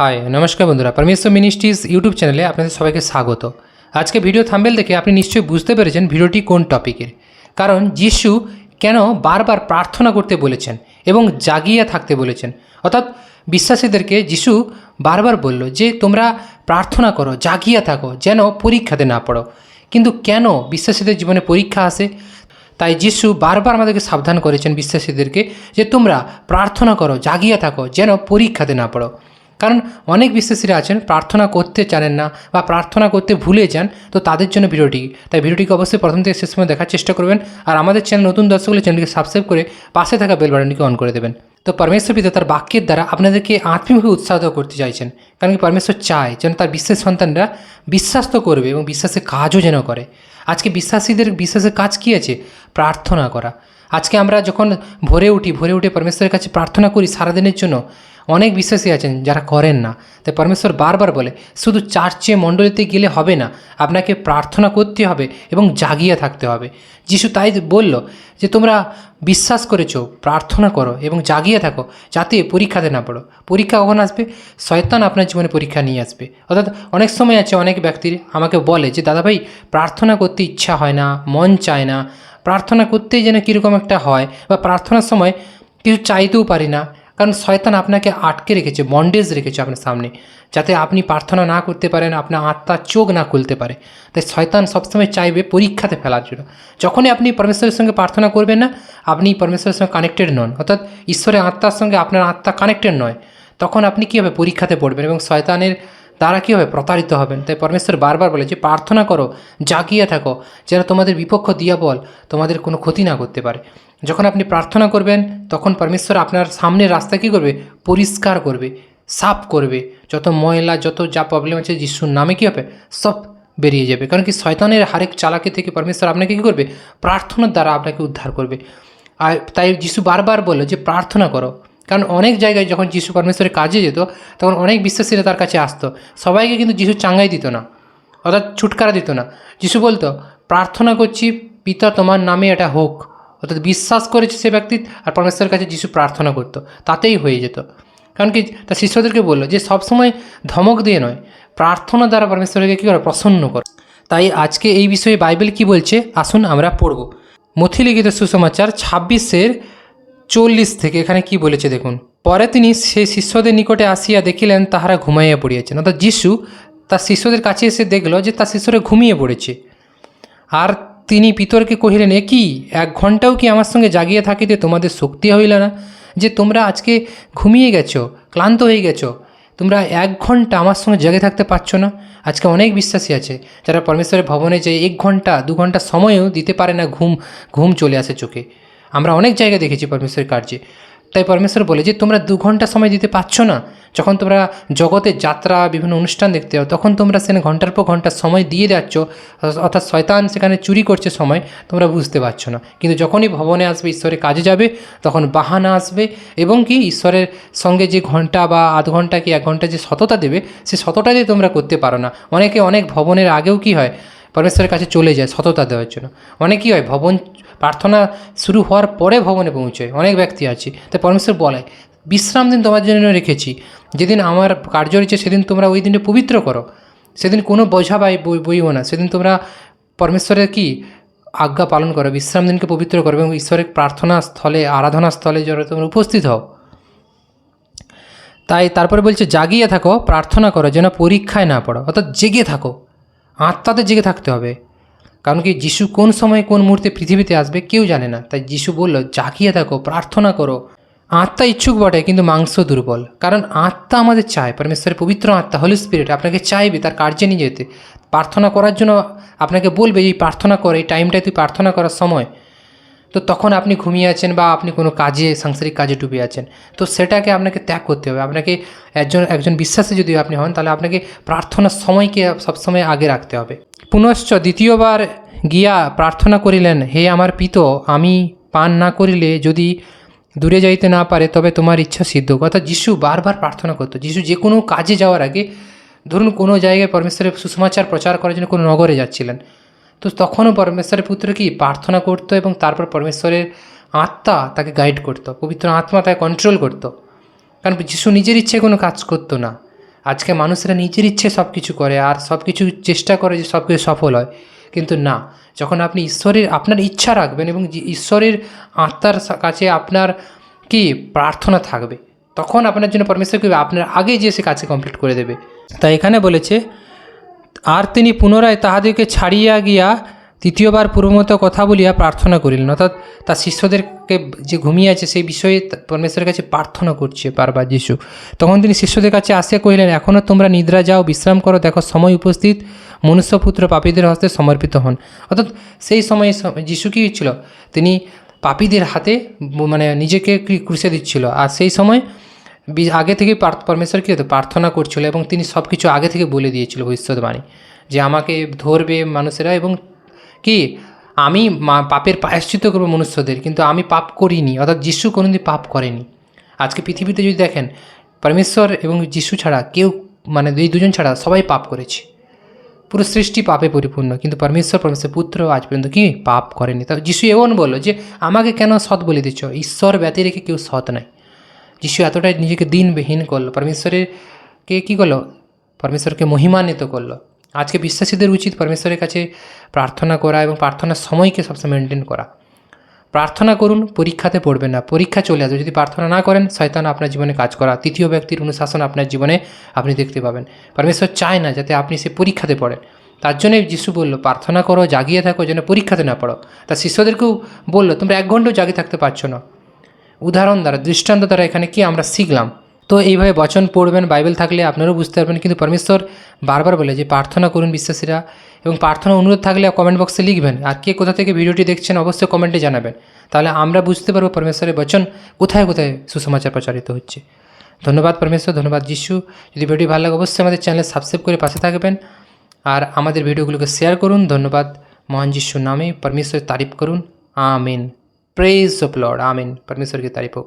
High, নমস্কার বন্ধুরা। পরমেশ্বর মিনিস্ট্রিজ ইউটিউব চ্যানেলে আপনাদের সবাইকে স্বাগত। আজকে ভিডিও থাম্বেল দেখে আপনি নিশ্চয়ই বুঝতে পেরেছেন ভিডিওটি কোন টপিকের কারণ যিশু কেন বারবার প্রার্থনা করতে বলেছেন এবং জাগিয়ে থাকতে বলেছেন? অর্থাৎ বিশ্বাসীদেরকে যিশু বারবার বলল যে, তোমরা প্রার্থনা করো, জাগিয়ে থাকো, যেন পরীক্ষাতে না পড়ো কিন্তু কেন বিশ্বাসীদের জীবনে পরীক্ষা আসে? তাই যিশু বারবার আমাদেরকে সাবধান করেছেন বিশ্বাসীদেরকে যে, তোমরা প্রার্থনা করো, জাগিয়ে থাকো, যেন পরীক্ষাতে না পড়ো কারণ অনেক বিশ্বাসীরা আছেন, প্রার্থনা করতে জানেন না বা প্রার্থনা করতে ভুলে যান, তো তাদের জন্য ভিডিওটি। তাই ভিডিওটিকে অবশ্যই প্রথম থেকে শেষ সময় দেখার চেষ্টা করবেন আর আমাদের চ্যানেল নতুন দর্শক হলে চ্যানেলকে সাবস্ক্রাইব করে পাশে থাকা বেল বাটনটিকে অন করে দেবেন। তো পরমেশ্বর পিতা তার বাক্যের দ্বারা আপনাদেরকে আত্মীয়ভাবে উৎসাহিত করতে চাইছেন, কারণ কি পরমেশ্বর চায় যেন তার বিশ্বাস সন্তানরা বিশ্বাস তো করবে এবং বিশ্বাসের কাজও যেন করে। আজকে বিশ্বাসীদের, বিশ্বাসের কাজ কী আছে? প্রার্থনা করা। আজকে আমরা যখন ভোরে উঠি, ভোরে উঠে পরমেশ্বরের কাছে প্রার্থনা করি সারাদিনের জন্য অনেক বিশ্বাসী আছেন, যারা করেন না। তাই পরমেশ্বর বারবার বলে, শুধু চার্চে মণ্ডলীতে গেলে হবে না, আপনাকে প্রার্থনা করতে হবে এবং জাগিয়ে থাকতে হবে। যিশু তাই বলল যে, তোমরা বিশ্বাস করেছ, প্রার্থনা করো এবং জাগিয়ে থাকো, যাতে পরীক্ষাতে না পড়ো। পরীক্ষা কখন আসবে? শয়তান আপনার জীবনে পরীক্ষা নিয়ে আসবে। অর্থাৎ অনেক সময় আছে, অনেক ব্যক্তির আমাকে বলে যে, দাদাভাই, প্রার্থনা করতে ইচ্ছা হয় না, মন চায় না। প্রার্থনা করতেই যেন কীরকম একটা হয় বা প্রার্থনার সময় কিছু চাইতেও পারি না কারণ শয়তান আপনাকে আটকে রেখেছে বন্ডেজ রেখেছে আপনার সামনে, যাতে আপনি প্রার্থনা না করতে পারেন, আপনার আত্মার চোখ না খুলতে পারে। তাই শয়তান সবসময় চাইবে পরীক্ষাতে ফেলার জন্য। যখনই আপনি পরমেশ্বরের সঙ্গে প্রার্থনা করবেন না, আপনি পরমেশ্বরের সঙ্গে কানেক্টেড নন। অর্থাৎ ঈশ্বরের আত্মার সঙ্গে আপনার আত্মা কানেক্টেড নয়। তখন আপনি কীভাবে পরীক্ষাতে পড়বেন এবং শয়তানের দ্বারা কীভাবে প্রতারিত হবেন? তাই পরমেশ্বর বারবার বলে যে, প্রার্থনা করো, জাগিয়ে থাকো, যেন তোমাদের বিপক্ষ দিয়া বল, তোমাদের কোনো ক্ষতি না করতে পারে। যখন আপনি প্রার্থনা করবেন, তখন পরমেশ্বর আপনার সামনের রাস্তা কী করবে? পরিষ্কার করবে, সাফ করবে। যত ময়লা, যত যা প্রবলেম আছে, যিশুর নামে কী হবে? সব বেরিয়ে যাবে। কারণ কি শয়তানের হারেক চালাকি থেকে পরমেশ্বর আপনাকে কী করবে? প্রার্থনার দ্বারা আপনাকে উদ্ধার করবে। আর তাই যিশু বারবার বলল যে, প্রার্থনা করো। কারণ অনেক জায়গায় যখন যিশু পরমেশ্বরের কাজে যেত, তখন অনেক বিশ্বাসীরা তার কাছে আসতো। সবাইকে কিন্তু যিশু চাঙ্গাই দিত না, অর্থাৎ ছুটকারা দিত না। যিশু বলতো, প্রার্থনা করছি, পিতা তোমার নামে এটা হোক। অর্থাৎ বিশ্বাস করেছে সে ব্যক্তি আর পরমেশ্বরের কাছে যিশু প্রার্থনা করতো। তাতেই হয়ে যেত। কারণ কি? তার শিষ্যদেরকে বলল যে, সবসময় ধমক দিয়ে নয়, প্রার্থনা দ্বারা পরমেশ্বরকে কী করে? প্রসন্ন কর। তাই আজকে এই বিষয়ে বাইবেল কি বলছে? আসুন আমরা পড়ব। মথিলিখিত সুসমাচার ছাব্বিশের চল্লিশ থেকে এখানে কি বলেছে দেখুন? পরে তিনি সেই শিষ্যদের নিকটে আসিয়া দেখিলেন, তাহারা ঘুমাইয়া পড়িয়াছেন। অর্থাৎ যিশু তার শিষ্যদের কাছে এসে দেখল যে, তার শিষ্যরা ঘুমিয়ে পড়েছে। আর তিনি পিতরকে কহিলেন, এ কি? এক ঘন্টাও কি আমার সঙ্গে জাগিয়ে থাকিতে তোমাদের শক্তি হইল না যে তোমরা আজকে ঘুমিয়ে গেছো, ক্লান্ত হয়ে গেছো? তোমরা এক ঘণ্টা আমার সঙ্গে জেগে থাকতে পারছ না? আজকে অনেক বিশ্বাসী আছে যারা পরমেশ্বরের ভবনে যে এক ঘণ্টা দু ঘণ্টা সময়ও দিতে পারে না ঘুম ঘুম চলে আসে চোখে। আমরা অনেক জায়গায় দেখেছি পরমেশ্বরের কার্যে। তাই পরমেশ্বর বলে যে, তোমরা দু ঘণ্টা সময় দিতে পারছ না? যখন তোমরা জগতের যাত্রা, বিভিন্ন অনুষ্ঠান দেখতে যাও, তখন তোমরা সেখানে ঘণ্টার পর ঘণ্টা সময় দিয়ে যাচ্ছ, অর্থাৎ শয়তান সেখানে চুরি করছে সময়, তোমরা বুঝতে পারছ না। কিন্তু যখনই ভবনে আসবে, ঈশ্বরের কাজে যাবে, তখন বাহানা আসবে এবং কি ঈশ্বরের সঙ্গে যে ঘণ্টা বা আধ ঘণ্টা কি এক ঘণ্টা যে সততা দেবে, সে সততা দিয়ে তোমরা করতে পারো না। অনেকে অনেক ভবনের আগেও কি হয়, পরমেশ্বরের কাছে চলে যায় সততা দেওয়ার জন্য। অনেক কী হয়, ভবন প্রার্থনা শুরু হওয়ার পরে ভবনে পৌঁছয়, অনেক ব্যক্তি আছে। তাই পরমেশ্বর বলে বিশ্রাম দিন তোমার জন্য রেখেছি। যেদিন আমার কার্য রয়েছে, সেদিন তোমরা ওই দিনে পবিত্র করো। সেদিন কোনো বোঝা বাই বই, বইও না। সেদিন তোমরা পরমেশ্বরের কি আজ্ঞা পালন করো, বিশ্রাম দিনকে পবিত্র করো এবং ঈশ্বরের প্রার্থনা স্থলে, আরাধনা স্থলে যারা তোমরা উপস্থিত হও। তাই তারপরে বলছে, জাগিয়ে থাকো, প্রার্থনা করো, যেন পরীক্ষায় না পড়ো। অর্থাৎ জেগে থাকো। আত্মাতে জেগে থাকতে হবে। কারণ কি, যিশু কোন সময় কোন মুহূর্তে পৃথিবীতে আসবে কেউ জানে না। তাই যিশু বলল, জাগিয়ে থাকো, প্রার্থনা করো। আত্মা ইচ্ছুক বটে, কিন্তু মাংস দুর্বল। কারণ আত্মা আমাদের চায়, পরমেশ্বরের পবিত্র আত্মা হলি স্পিরিট আপনাকে চাইবে, তার কার্যে নিয়ে যেতে। প্রার্থনা করার জন্য আপনাকে বলবে, এই প্রার্থনা করে, এই টাইমটায় তুই প্রার্থনা করার সময়। তো তখন আপনি ঘুমিয়ে আছেন বা আপনি কোনো কাজে, সাংসারিক কাজে ডুবে আছেন। তো সেটাকে আপনাকে ত্যাগ করতে হবে। আপনাকে একজন একজন বিশ্বাসী যদি আপনি হন, তাহলে আপনাকে প্রার্থনার সময়কে সবসময় আগে রাখতে হবে। পুনশ্চ দ্বিতীয়বার গিয়া প্রার্থনা করিলেন, হে আমার পিত, আমি পান না করিলে যদি দূরে যাইতে না পারে, তবে তোমার ইচ্ছা সিদ্ধ। অর্থাৎ যিশু বারবার প্রার্থনা করতো। যিশু যে কোনো কাজে যাওয়ার আগে, ধরুন কোনো জায়গায় পরমেশ্বরের সুসমাচার প্রচার করার জন্য কোনো নগরে যাচ্ছিলেন, তো তখনও পরমেশ্বরের পুত্র কি প্রার্থনা করতো এবং তারপর পরমেশ্বরের আত্মা তাকে গাইড করতো, পবিত্র আত্মা তাকে কন্ট্রোল করতো। কারণ যিশু নিজের ইচ্ছে কোনো কাজ করতো না। আজকে মানুষেরা নিজের ইচ্ছে সব কিছু করে, আর সব কিছু চেষ্টা করে যে সব কিছু সফল হয়, কিন্তু না। যখন আপনি ঈশ্বরের, আপনার ইচ্ছা রাখবেন এবং ঈশ্বরের আত্মার কাছে আপনার কি প্রার্থনা থাকবে, তখন আপনার জন্য পরমেশ্বর কী আপনার আগে যে সে কাজকে কমপ্লিট করে দেবে। তাই এখানে বলেছে, আর তিনি পুনরায় তাহাদেরকে ছাড়িয়া গিয়া তৃতীয়বার পূর্বমতো কথা বলিয়া প্রার্থনা করিলেন। অর্থাৎ তার শিষ্যদেরকে যে ঘুমিয়ে আছে, সেই বিষয়ে পরমেশ্বরের কাছে প্রার্থনা করছে বারবার যিশু। তখন তিনি শিষ্যদের কাছে আসিয়া কহিলেন এখনও তোমরা নিদ্রা যাও, বিশ্রাম করো, দেখো সময় উপস্থিত, মনুষ্যপুত্র পাপীদের হস্তে সমর্পিত হন। অর্থাৎ সেই সময়ে যিশু কী ছিল তিনি পাপীদের হাতে মানে নিজেকে ক্রুশে দিচ্ছিল। আর সেই সময় আগে থেকে পরমেশ্বর কী হতো? প্রার্থনা করছিল এবং তিনি সব কিছু আগে থেকে বলে দিয়েছিল ভবিষ্যৎবাণী। যে আমাকে ধরবে মানুষেরা এবং কি? আমি পাপের প্রায়শ্চিত করব মনুষ্যদের, কিন্তু আমি পাপ করিনি, অর্থাৎ যিশু কোনোদিন পাপ করেনি। আজকে পৃথিবীতে যদি দেখেন, পরমেশ্বর এবং যিশু ছাড়া কেউ মানে এই দুজন ছাড়া সবাই পাপ করেছে। পুরো সৃষ্টি পাপে পরিপূর্ণ, কিন্তু পরমেশ্বর পরমেশ্বর পুত্র আজ পর্যন্ত কি? পাপ করেনি। তা যিশু এমন বলল যে, আমাকে কেন সৎ বলে দিচ্ছ? ঈশ্বর ব্যতি রেখে কেউ সৎ নাই। যিশু এতটাই নিজেকে দিনবিহীন করল। পরমেশ্বরের কে কী করল? পরমেশ্বরকে মহিমান্বিত করল। আজকে বিশ্বাসীদের উচিত পরমেশ্বরের কাছে প্রার্থনা করা এবং প্রার্থনার সময়কে সবসময় মেনটেন করা। প্রার্থনা করুন, পরীক্ষাতে পড়বেন না। পরীক্ষা চলে আসবে। যদি প্রার্থনা না করেন, শয়তান আপনার জীবনে কাজ করা, তৃতীয় ব্যক্তির অনুশাসন আপনার জীবনে আপনি দেখতে পাবেন। পরমেশ্বর চায় না যাতে আপনি সে পরীক্ষাতে পড়েন। তার জন্যই যিশু বলল, প্রার্থনা করো, জাগিয়ে থাকো, যেন পরীক্ষাতে না পড়ো। তার শিষ্যদেরকেও বলল, তোমরা এক ঘন্টাও জাগিয়ে থাকতে পারছ না। উদাহরণ দ্বারা, দৃষ্টান্ত দ্বারা এখানে কি আমরা শিখলাম? তো এইভাবে বচন পড়বেন, বাইবেল থাকলে আপনারাও বুঝতে পারবেন, কিন্তু পরমেশ্বর বারবার বলে যে প্রার্থনা করুন বিশ্বাসীরা এবং প্রার্থনা অনুরোধ থাকলে কমেন্ট বক্সে লিখবেন। আর কে কোথা থেকে ভিডিওটি দেখছেন অবশ্যই কমেন্টে জানাবেন। তাহলে আমরা বুঝতে পারব পরমেশ্বরের বচন কোথায় কোথায় সুসমাচার প্রচারিত হচ্ছে। ধন্যবাদ পরমেশ্বর, ধন্যবাদ যিশু। যদি ভিডিও ভালো লাগে অবশ্যই আমাদের চ্যানেল সাবস্ক্রাইব করে পাশে থাকবেন। আর আমাদের ভিডিওগুলোকে শেয়ার করুন। ধন্যবাদ। মহান যিশুর নামে পরমেশ্বরের তারিফ করুন। আমিন। প্রেজ অফ লর্ড আমিন। পরমেশ্বরকে তারিফ হোক।